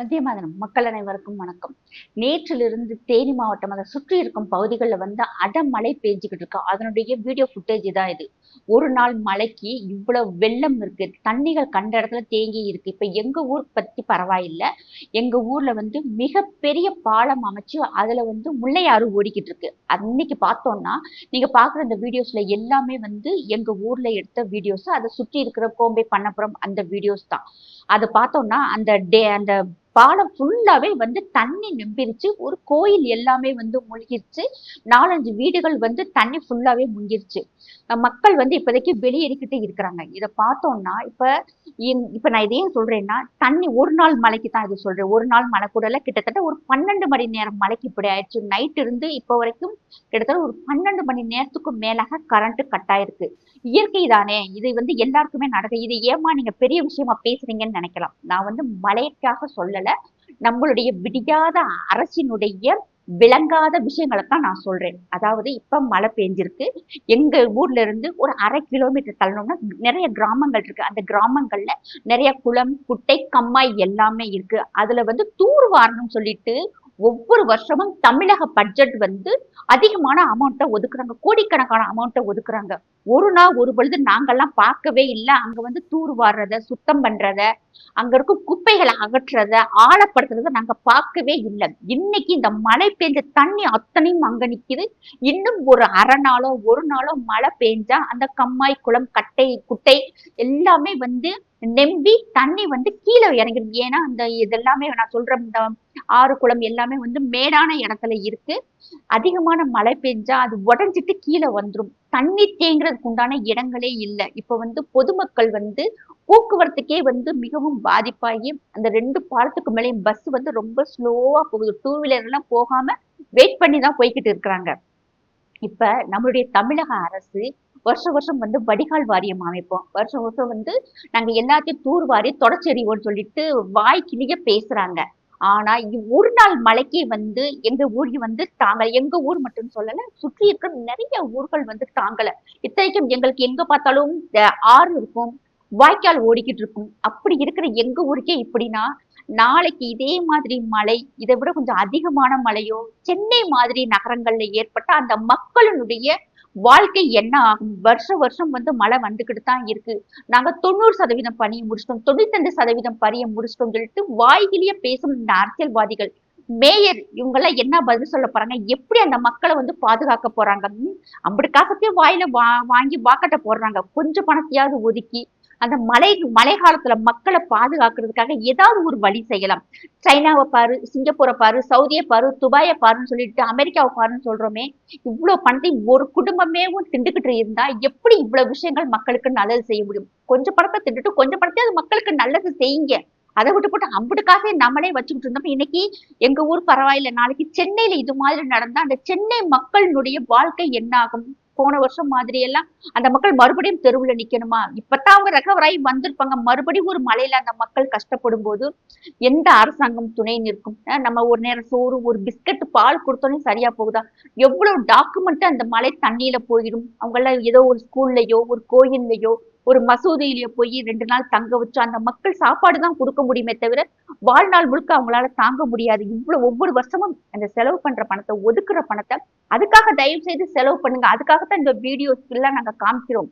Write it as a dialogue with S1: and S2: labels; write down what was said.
S1: வந்தே மக்கள் அனைவருக்கும் வணக்கம். நேற்றிலிருந்து தேனி மாவட்டம் அதை சுற்றி இருக்கும் பகுதிகளில் வந்து அடமழை பெஞ்சுக்கிட்டு இருக்கு. அதனுடைய வீடியோ ஃபுட்டேஜ் தான் இது. ஒரு நாள் மழைக்கு இவ்வளவு வெள்ளம் இருக்கு. தண்ணிகள் கண்ட இடத்துல தேங்கி இருக்கு. இப்ப எங்க ஊர் பத்தி பரவாயில்லை. எங்க ஊர்ல வந்து மிகப்பெரிய பாலம் அமைச்சு அதுல வந்து முல்லையாறு ஓடிக்கிட்டு இருக்கு. அன்னைக்கு பார்த்தோம்னா நீங்க பாக்குற இந்த வீடியோஸ்ல எல்லாமே வந்து எங்க ஊர்ல எடுத்த வீடியோஸ் அதை சுற்றி இருக்கிற கோம்பை பண்ணப்புறம் அந்த வீடியோஸ் தான். அதை பார்த்தோம்னா அந்த டே அந்த பாலம் ஃபுல்லாவே வந்து தண்ணி நிம்பிருச்சு. ஒரு கோயில் எல்லாமே வந்து மூழ்கிருச்சு. நாலஞ்சு வீடுகள் வந்து தண்ணி ஃபுல்லாவே முங்கிருச்சு. மக்கள் வந்து இப்போதைக்கு வெளியேறிக்கிட்டு இருக்கிறாங்க. இதை பார்த்தோம்னா இப்ப இப்ப நான் இதையும் சொல்றேன்னா தண்ணி ஒரு நாள் மலைக்கு தான் இது சொல்றேன். ஒரு நாள் மழை கூட கிட்டத்தட்ட ஒரு பன்னெண்டு மணி நேரம் மலைக்கு இப்படி ஆயிடுச்சு. நைட் இருந்து இப்போ வரைக்கும் கிட்டத்தட்ட ஒரு பன்னெண்டு மணி நேரத்துக்கும் மேலாக கரண்ட் கட் ஆயிருக்கு இயற்கை தானே. இது வந்து எல்லாருக்குமே நடக்குது. இது ஏமா நீங்க பெரிய விஷயமா பேசுறீங்கன்னு நினைக்கலாம். நான் வந்து மழைக்காக சொல்லல. நம்மளுடைய விடியாத அரசினுடைய விளங்காத விஷயங்களை தான் நான் சொல்றேன். அதாவது இப்ப மழை பெஞ்சிருக்கு. எங்க ஊர்ல இருந்து ஒரு அரை கிலோமீட்டர் தள்ளணும்னா நிறைய கிராமங்கள் இருக்கு. அந்த கிராமங்கள்ல நிறைய குளம் குட்டை கம்மாய் எல்லாமே இருக்கு. அதுல வந்து தூர் வாரணும்னு சொல்லிட்டு ஒவ்வொரு வருஷமும் தமிழக பட்ஜெட் வந்து அதிகமான அமௌண்ட்டை ஒதுக்குறாங்க. கோடிக்கணக்கான அமௌண்ட்டை ஒதுக்குறாங்க. ஒரு நாள் ஒரு பொழுது நாங்கள்லாம் பார்க்கவே இல்லை. அங்கே வந்து தூர் வாடுறத சுத்தம் பண்ணுறத அங்கே இருக்கும் குப்பைகளை அகற்றுறத ஆழப்படுத்துறத நாங்கள் பார்க்கவே இல்லை. இன்னைக்கு இந்த மழை பெஞ்ச தண்ணி அத்தனையும் அங்கே நிற்கிது இன்னும் ஒரு அரை நாளோ ஒரு நாளோ மழை பெஞ்சா அந்த கம்மாய் குளம் கட்டை குட்டை எல்லாமே வந்து நெம்பி தண்ணி வந்து கீழே இறங்கிடும். ஏன்னா அந்த இதெல்லாமே நான் சொல்ற இந்த ஆறு குளம் எல்லாமே வந்து மேடான இடத்துல இருக்கு. அதிகமான மழை பெஞ்சா அது உடஞ்சிட்டு கீழே வந்துடும் தண்ணி தேங்குறதுக்கு உண்டான இடங்களே இல்லை. இப்ப வந்து பொதுமக்கள் வந்து போக்குவரத்துக்கே வந்து மிகவும் பாதிப்பாகி அந்த ரெண்டு பாலத்துக்கு மேலே பஸ் வந்து ரொம்ப ஸ்லோவா போகுது. டூ வீலர் எல்லாம் போகாம வெயிட் பண்ணி தான் போய்கிட்டு இருக்கிறாங்க. இப்ப நம்மளுடைய தமிழக அரசு வருஷம் வருஷம் வந்து வடிகால் வாரியம் அமைப்போம். வருஷம் வருஷம் வந்து நாங்க எல்லாத்தையும் தூர் வாரி தொடச்செறிவோம்னு சொல்லிட்டு வாய்க்கிலேயே பேசுறாங்க. ஆனா ஒரு நாள் மழைக்கே வந்து எங்க ஊருக்கு வந்து தாங்கல. எங்க ஊர் மட்டும் சொல்லல சுற்றி இருக்கிற நிறைய ஊர்கள் வந்து தாங்கல. இத்தனைக்கும் எங்களுக்கு எங்க பார்த்தாலும் ஆறு இருக்கும். வாய்க்கால் ஓடிக்கிட்டு இருக்கும். அப்படி இருக்கிற எங்க ஊருக்கே இப்படின்னா நாளைக்கு இதே மாதிரி மழை இதை விட கொஞ்சம் அதிகமான மழையோ சென்னை மாதிரி நகரங்கள்ல ஏற்பட்ட அந்த மக்களினுடைய வாழ்க்கை என்ன ஆகும்? வருஷ வருஷம் வந்து மழை வந்துக்கிட்டு தான் இருக்கு. நாங்க தொண்ணூறு சதவீதம் பணியை முடிச்சிட்டோம். தொண்ணூத்தஞ்சு சதவீதம் பணியை முடிச்சிட்டோம் சொல்லிட்டு வாய்கிலேயே பேசும் இந்த அரசியல்வாதிகள் மேயர் இவங்க எல்லாம் என்ன பதில் சொல்ல போறாங்க? எப்படி அந்த மக்களை வந்து பாதுகாக்க போறாங்க? அப்படி காசத்தையும் வாயில வா வாங்கி வாக்கட்ட போடுறாங்க. கொஞ்சம் பணத்தையாவது ஒதுக்கி அந்த மழை மழை காலத்துல மக்களை பாதுகாக்கிறதுக்காக ஏதாவது ஒரு வழி செய்யலாம். சைனாவை பாரு சிங்கப்பூரை பாரு சவுதியை பாரு துபாயை பாருன்னு சொல்லிட்டு அமெரிக்காவை பாருன்னு சொல்றோமே இவ்வளவு பணத்தை ஒரு குடும்பமேவும் திண்டுக்கிட்டு இருந்தா எப்படி இவ்வளவு விஷயங்கள் மக்களுக்கு நல்லது செய்ய முடியும்? கொஞ்சம் பணத்தை திண்டுட்டு கொஞ்சம் பணத்தை அது மக்களுக்கு நல்லது செய்யுங்க. அதை விட்டு போட்டு அம்புட்டுக்காக நம்மளே வச்சுக்கிட்டு இருந்தோம் இன்னைக்கு எங்க ஊர் பரவாயில்ல நாளைக்கு சென்னையில இது மாதிரி நடந்தா அந்த சென்னை மக்களினுடைய வாழ்க்கை என்ன ஆகும் போன வருஷம் மாதிரி எல்லாம் அந்த மக்கள் மறுபடியும் தெருவுல நிக்கணுமா? இப்பதான் அவங்க ரெக்கவர் ஆகி வந்திருப்பாங்க. மறுபடியும் ஒரு மலையில அந்த மக்கள் கஷ்டப்படும் போது எந்த அரசாங்கம் துணை நிற்கும்? நம்ம ஒரு நேரம் சோறு ஒரு பிஸ்கட் பால் கொடுத்தோன்னே சரியா போகுதா? எவ்வளவு டாக்குமெண்ட் அந்த மலை தண்ணியில போயிடும். அவங்க எல்லாம் ஏதோ ஒரு ஸ்கூல்லையோ ஒரு கோயில்லையோ ஒரு மசூதியிலேயே போய் ரெண்டு நாள் தங்க வச்சு அந்த மக்கள் சாப்பாடு தான் கொடுக்க முடியுமே தவிர வாழ்நாள் முழுக்க அவங்களால தாங்க முடியாது. இவ்வளவு ஒவ்வொரு வருஷமும் அந்த செலவு பண்ற பணத்தை ஒதுக்குற பணத்தை அதுக்காக தயவு செய்து செலவு பண்ணுங்க. அதுக்காகத்தான் இந்த வீடியோஸ் எல்லாம் நாங்க காமிக்கிறோம்.